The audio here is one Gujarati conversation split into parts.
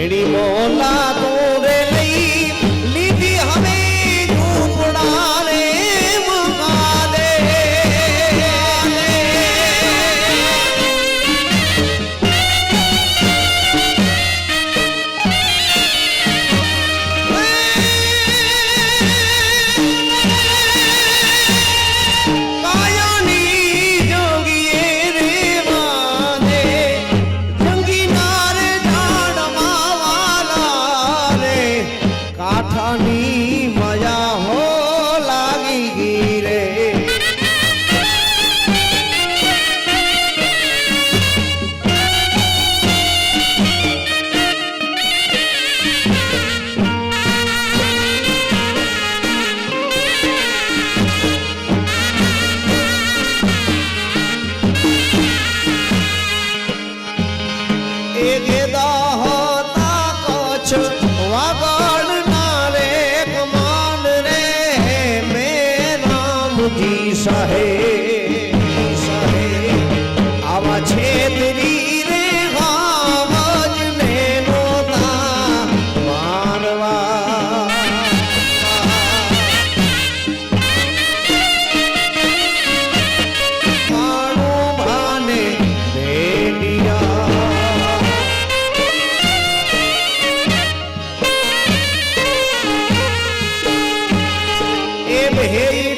મેળી મોલા એમ હે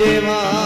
કરજે વાત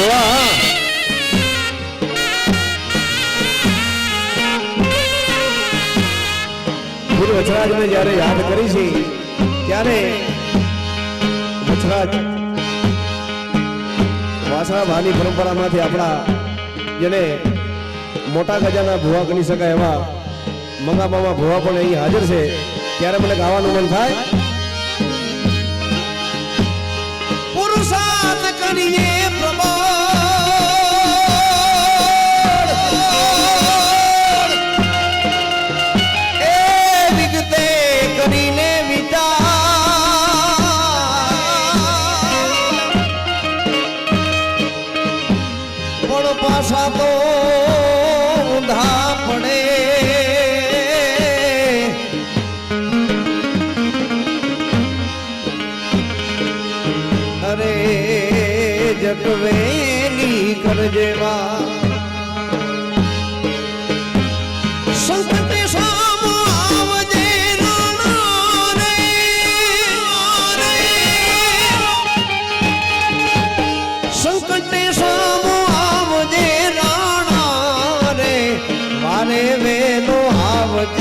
ભુવા ગુરુ વચરાજને જ્યારે યાદ કરી છે ત્યારે વચરાજ વાસણા ભાની પરંપરામાંથી આપણા જેને મોટા ગજાના ભુવા ગણી શકાય એવા મંગામામાં ભુવા પણ અહીં હાજર છે ત્યારે મને ગાવાનું મન થાય. પુરુષાર્થ કરીએ. કરજેવા સંકટે સામો આવજે. સંકટે સામો આવજે રાણા રે મારે વેલો આવજે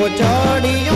એવો ચડિયો